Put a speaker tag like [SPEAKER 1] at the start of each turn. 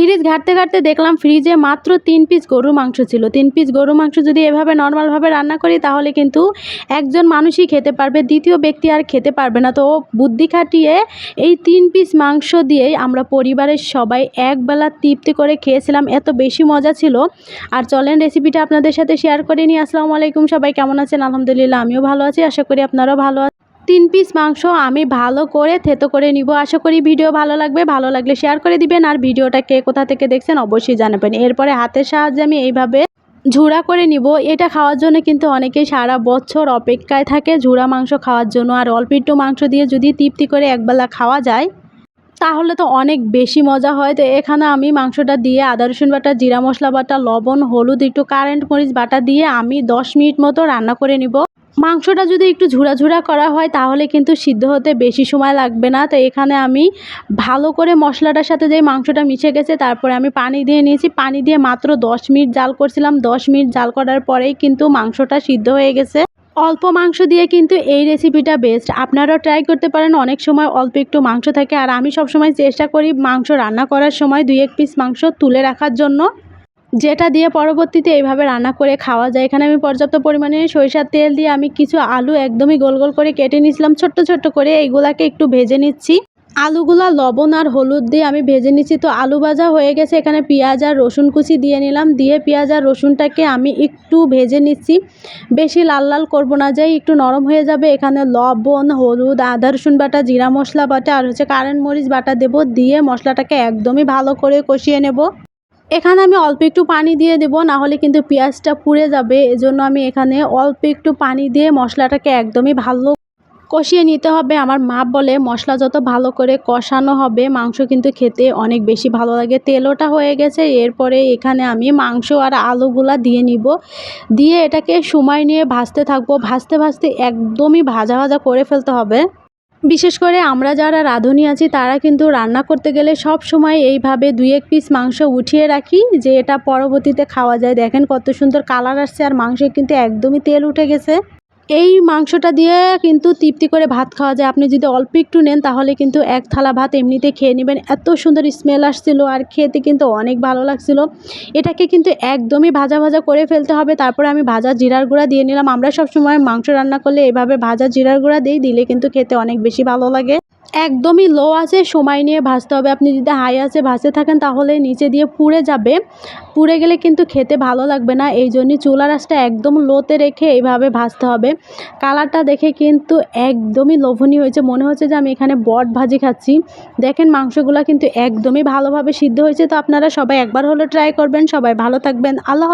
[SPEAKER 1] Fridge ঘাঁটতে ঘাঁটতে দেখলাম ফ্রিজে মাত্র তিন পিস গরুর মাংস ছিল। তিন পিস গরুর মাংস যদি এভাবে নর্মালভাবে রান্না করি, তাহলে কিন্তু একজন মানুষই খেতে পারবে, দ্বিতীয় ব্যক্তি আর খেতে পারবে না। তো বুদ্ধি খাটিয়ে এই তিন পিস মাংস দিয়েই আমরা পরিবারের সবাই একবেলা তৃপ্তি করে খেয়েছিলাম। এত বেশি মজা ছিল। আর চলেন রেসিপিটা আপনাদের সাথে শেয়ার করে নিই। আসসালামু আলাইকুম সবাই, কেমন আছেন? আলহামদুলিল্লাহ, আমিও ভালো আছি। আশা করি আপনারাও ভালো তিন পিস মাংস আমি ভালো করে থেতো করে নিব। আশা করি ভিডিও ভালো লাগবে। ভালো লাগলে শেয়ার করে দিবেন। আর ভিডিওটা কে কোথা থেকে দেখছেন অবশ্যই জানাবেন। এরপরে হাতের সাহায্যে আমি এইভাবে ঝুড়া করে নিব। এটা খাওয়ার জন্য কিন্তু অনেকেই সারা বছর অপেক্ষায় থাকে ঝুড়া মাংস খাওয়ার জন্য। আর অল্প একটু মাংস দিয়ে যদি তৃপ্তি করে একবেলা খাওয়া যায়, তাহলে তো অনেক বেশি মজা হয়। তো এখানে আমি মাংসটা দিয়ে আদা, রসুন বাটা, জিরা মশলা বাটা, লবণ, হলুদ, একটু কারেন্ট মরিচ বাটা দিয়ে আমি দশ মিনিট মতো রান্না করে নিব। মাংসটা যদি একটু ঝুরা ঝুরা করা হয়, তাহলে কিন্তু সিদ্ধ হতে বেশি সময় লাগবে না। তো এখানে আমি ভালো করে মশলাটার সাথে যে মাংসটা মিশে গেছে, তারপরে আমি পানি দিয়ে নিয়েছি। পানি দিয়ে মাত্র দশ মিনিট জাল করছিলাম। দশ মিনিট জাল করার পরেই কিন্তু মাংসটা সিদ্ধ হয়ে গেছে। অল্প মাংস দিয়ে কিন্তু এই রেসিপিটা বেস্ট। আপনারাও ট্রাই করতে পারেন। অনেক সময় অল্প একটু মাংস থাকে। আর আমি সবসময় চেষ্টা করি মাংস রান্না করার সময় দুই এক পিস মাংস তুলে রাখার জন্য। যেটা দিয়ে পরবর্তীতে এইভাবে রান্না করে খাওয়া যায়। এখানে আমি পর্যাপ্ত পরিমাণে সরিষার তেল দিয়ে আমি কিছু আলু একদমই গোল গোল করে কেটে নিয়েছিলাম, ছোট্ট ছোট্ট করে। এইগুলাকে একটু ভেজে নিচ্ছি। আলুগুলা লবণ আর হলুদ দিয়ে আমি ভেজে নিচ্ছি। তো আলু ভাজা হয়ে গেছে, এখানে পেঁয়াজ আর রসুন কুচি দিয়ে নিলাম। দিয়ে পেঁয়াজ আর রসুনটাকে আমি একটু ভেজে নিচ্ছি। বেশি লাল লাল করব না, যাই একটু নরম হয়ে যাবে। এখানে লবণ, হলুদ, আদা, রসুন বাটা, জিরা মশলা বাটা আর হচ্ছে কারেন্ট মরিচ বাটা দেবো। দিয়ে মশলাটাকে একদমই ভালো করে কষিয়ে নেব। এখানে আমি অল্প একটু পানি দিয়ে দেবো না হলে কিন্তু পেঁয়াজটা পুড়ে যাবে। এজন্য আমি এখানে অল্প একটু পানি দিয়ে মশলাটাকে একদমই ভালো কষিয়ে নিতে হবে। আমার মা বলে, মশলা যত ভালো করে কষানো হবে, মাংস কিন্তু খেতে অনেক বেশি ভালো লাগে। তেলোটা হয়ে গেছে, এরপরে এখানে আমি মাংস আর আলুগুলা দিয়ে নিব। দিয়ে এটাকে সময় নিয়ে ভাজতে থাকব। ভাজতে ভাজতে একদমই ভাজা ভাজা করে ফেলতে হবে। বিশেষ করে আমরা যারা রাঁধুনি আছি, তারা কিন্তু রান্না করতে গেলে সব সময় এইভাবে দুই এক পিস মাংস উঠিয়ে রাখি, যে এটা পরবর্তীতে খাওয়া যায়। দেখেন কত সুন্দর কালার আসছে, আর মাংসে কিন্তু একদমই তেল উঠে গেছে। এই মাংসটা দিয়ে কিন্তু তৃপ্তি করে ভাত খাওয়া যায়। আপনি যদি অল্প একটু নেন, তাহলে কিন্তু এক থালা ভাত এমনিতে খেয়ে নেবেন। এত সুন্দর স্মেল আসছিল আর খেতে কিন্তু অনেক ভালো লাগছিল। এটাকে কিন্তু একদমই ভাজা ভাজা করে ফেলতে হবে। তারপরে আমি ভাজা জিরার গুঁড়া দিয়ে নিলাম। আমরা সবসময় মাংস রান্না করলে এভাবে ভাজা জিরার গুঁড়া দিই, দিলে কিন্তু খেতে অনেক বেশি ভালো লাগে। একদমই লো আছে, সময় নিয়ে ভাজতে হবে। আপনি যদি হাই আছে ভাজতে থাকেন, তাহলে নিচে দিয়ে পুড়ে যাবে। পুড়ে গেলে কিন্তু খেতে ভালো লাগবে না। এই জন্যই চুলা রাসটা একদম লোতে রেখে এইভাবে ভাজতে হবে। কালারটা দেখে কিন্তু একদমই লোভনীয় হয়েছে। মনে হচ্ছে যে আমি এখানে বট ভাজি খাচ্ছি। দেখেন মাংসগুলো কিন্তু একদমই ভালোভাবে সিদ্ধ হয়েছে। তো আপনারা সবাই একবার হলো ট্রাই করবেন। সবাই ভালো থাকবেন। আল্লাহ